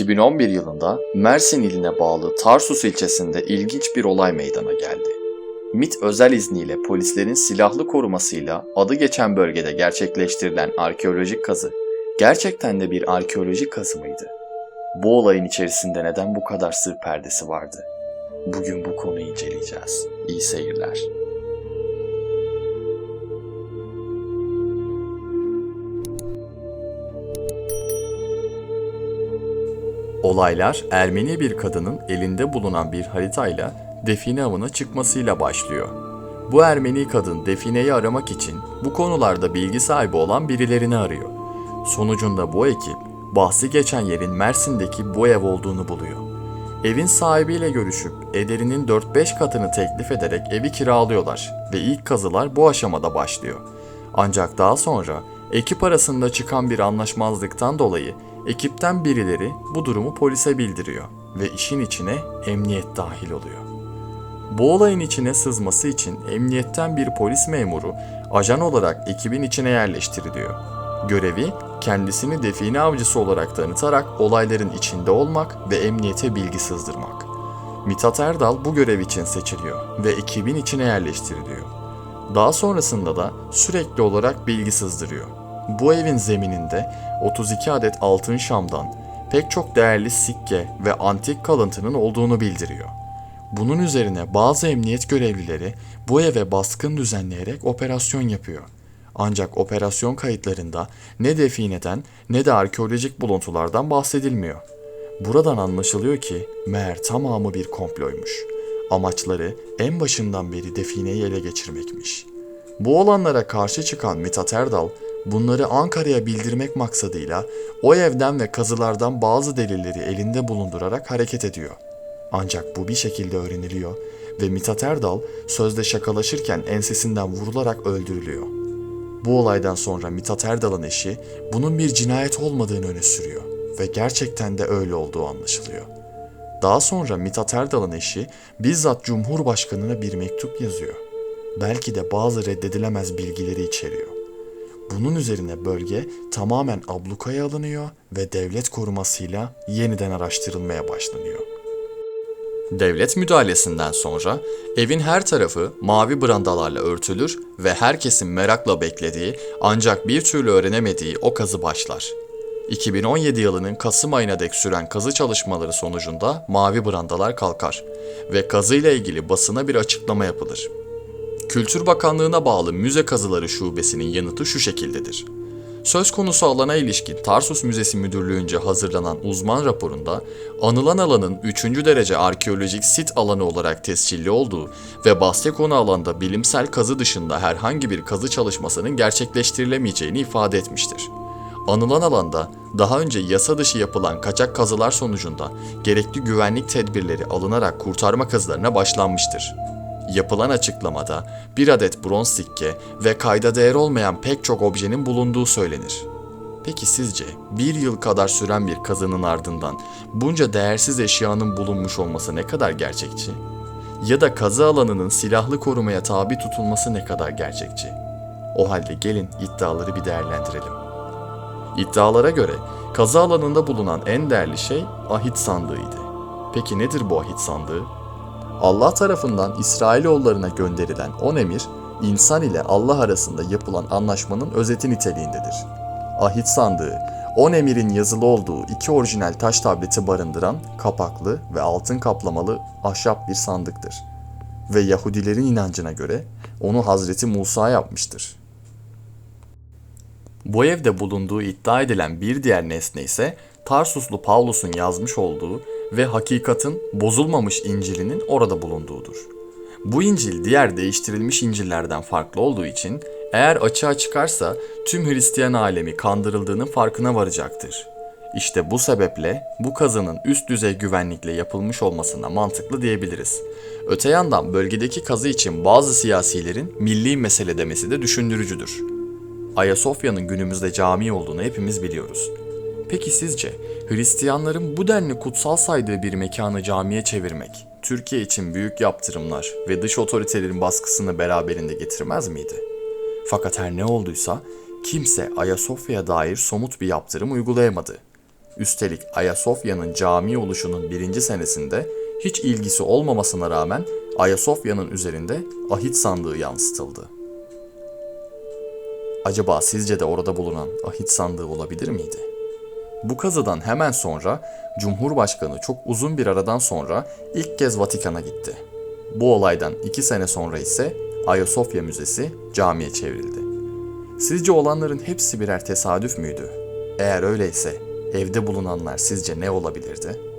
2011 yılında Mersin iline bağlı Tarsus ilçesinde ilginç bir olay meydana geldi. MIT özel izniyle polislerin silahlı korumasıyla adı geçen bölgede gerçekleştirilen arkeolojik kazı gerçekten de bir arkeolojik kazı mıydı? Bu olayın içerisinde neden bu kadar sır perdesi vardı? Bugün bu konuyu inceleyeceğiz. İyi seyirler. Olaylar Ermeni bir kadının elinde bulunan bir haritayla define avına çıkmasıyla başlıyor. Bu Ermeni kadın defineyi aramak için bu konularda bilgi sahibi olan birilerini arıyor. Sonucunda bu ekip bahsi geçen yerin Mersin'deki bu ev olduğunu buluyor. Evin sahibiyle görüşüp ederinin 4-5 katını teklif ederek evi kiralıyorlar ve ilk kazılar bu aşamada başlıyor. Ancak daha sonra ekip arasında çıkan bir anlaşmazlıktan dolayı ekipten birileri bu durumu polise bildiriyor ve işin içine emniyet dahil oluyor. Bu olayın içine sızması için emniyetten bir polis memuru ajan olarak ekibin içine yerleştiriliyor. Görevi kendisini define avcısı olarak tanıtarak olayların içinde olmak ve emniyete bilgi sızdırmak. Mithat Erdal bu görev için seçiliyor ve ekibin içine yerleştiriliyor. Daha sonrasında da sürekli olarak bilgi sızdırıyor. Bu evin zemininde 32 adet altın şamdan, pek çok değerli sikke ve antik kalıntının olduğunu bildiriyor. Bunun üzerine bazı emniyet görevlileri bu eve baskın düzenleyerek operasyon yapıyor. Ancak operasyon kayıtlarında ne defineden ne de arkeolojik buluntulardan bahsedilmiyor. Buradan anlaşılıyor ki meğer tamamı bir komploymuş. Amaçları en başından beri defineyi ele geçirmekmiş. Bu olanlara karşı çıkan Mithat Erdal, bunları Ankara'ya bildirmek maksadıyla o evden ve kazılardan bazı delilleri elinde bulundurarak hareket ediyor. Ancak bu bir şekilde öğreniliyor ve Mithat Erdal sözde şakalaşırken ensesinden vurularak öldürülüyor. Bu olaydan sonra Mithat Erdal'ın eşi bunun bir cinayet olmadığını öne sürüyor ve gerçekten de öyle olduğu anlaşılıyor. Daha sonra Mithat Erdal'ın eşi bizzat Cumhurbaşkanı'na bir mektup yazıyor. Belki de bazı reddedilemez bilgileri içeriyor. Bunun üzerine bölge tamamen ablukaya alınıyor ve devlet korumasıyla yeniden araştırılmaya başlanıyor. Devlet müdahalesinden sonra evin her tarafı mavi brandalarla örtülür ve herkesin merakla beklediği ancak bir türlü öğrenemediği o kazı başlar. 2017 yılının Kasım ayına dek süren kazı çalışmaları sonucunda mavi brandalar kalkar ve kazıyla ilgili basına bir açıklama yapılır. Kültür Bakanlığı'na bağlı Müze Kazıları Şubesi'nin yanıtı şu şekildedir. Söz konusu alana ilişkin Tarsus Müzesi Müdürlüğü'nce hazırlanan uzman raporunda anılan alanın 3. derece arkeolojik sit alanı olarak tescilli olduğu ve bahse konu alanda bilimsel kazı dışında herhangi bir kazı çalışmasının gerçekleştirilemeyeceğini ifade etmiştir. Anılan alanda daha önce yasa dışı yapılan kaçak kazılar sonucunda gerekli güvenlik tedbirleri alınarak kurtarma kazılarına başlanmıştır. Yapılan açıklamada bir adet bronz sikke ve kayda değer olmayan pek çok objenin bulunduğu söylenir. Peki sizce bir yıl kadar süren bir kazının ardından bunca değersiz eşyanın bulunmuş olması ne kadar gerçekçi? Ya da kazı alanının silahlı korumaya tabi tutulması ne kadar gerçekçi? O halde gelin iddiaları bir değerlendirelim. İddialara göre kazı alanında bulunan en değerli şey ahit sandığıydı. Peki nedir bu ahit sandığı? Allah tarafından İsrailoğullarına gönderilen on emir, insan ile Allah arasında yapılan anlaşmanın özeti niteliğindedir. Ahit sandığı, on emirin yazılı olduğu iki orijinal taş tableti barındıran kapaklı ve altın kaplamalı ahşap bir sandıktır. Ve Yahudilerin inancına göre onu Hazreti Musa yapmıştır. Bu evde bulunduğu iddia edilen bir diğer nesne ise Tarsuslu Pavlus'un yazmış olduğu ve hakikatin bozulmamış İncil'inin orada bulunduğudur. Bu İncil diğer değiştirilmiş İncil'lerden farklı olduğu için eğer açığa çıkarsa tüm Hristiyan alemi kandırıldığının farkına varacaktır. İşte bu sebeple bu kazının üst düzey güvenlikle yapılmış olmasına mantıklı diyebiliriz. Öte yandan bölgedeki kazı için bazı siyasilerin milli mesele demesi de düşündürücüdür. Ayasofya'nın günümüzde cami olduğunu hepimiz biliyoruz. Peki sizce Hristiyanların bu denli kutsal saydığı bir mekanı camiye çevirmek, Türkiye için büyük yaptırımlar ve dış otoritelerin baskısını beraberinde getirmez miydi? Fakat her ne olduysa kimse Ayasofya'ya dair somut bir yaptırım uygulayamadı. Üstelik Ayasofya'nın cami oluşunun birinci senesinde hiç ilgisi olmamasına rağmen Ayasofya'nın üzerinde ahit sandığı yansıtıldı. Acaba sizce de orada bulunan ahit sandığı olabilir miydi? Bu kazıdan hemen sonra Cumhurbaşkanı çok uzun bir aradan sonra ilk kez Vatikan'a gitti. Bu olaydan iki sene sonra ise Ayasofya Müzesi camiye çevrildi. Sizce olanların hepsi birer tesadüf müydü? Eğer öyleyse evde bulunanlar sizce ne olabilirdi?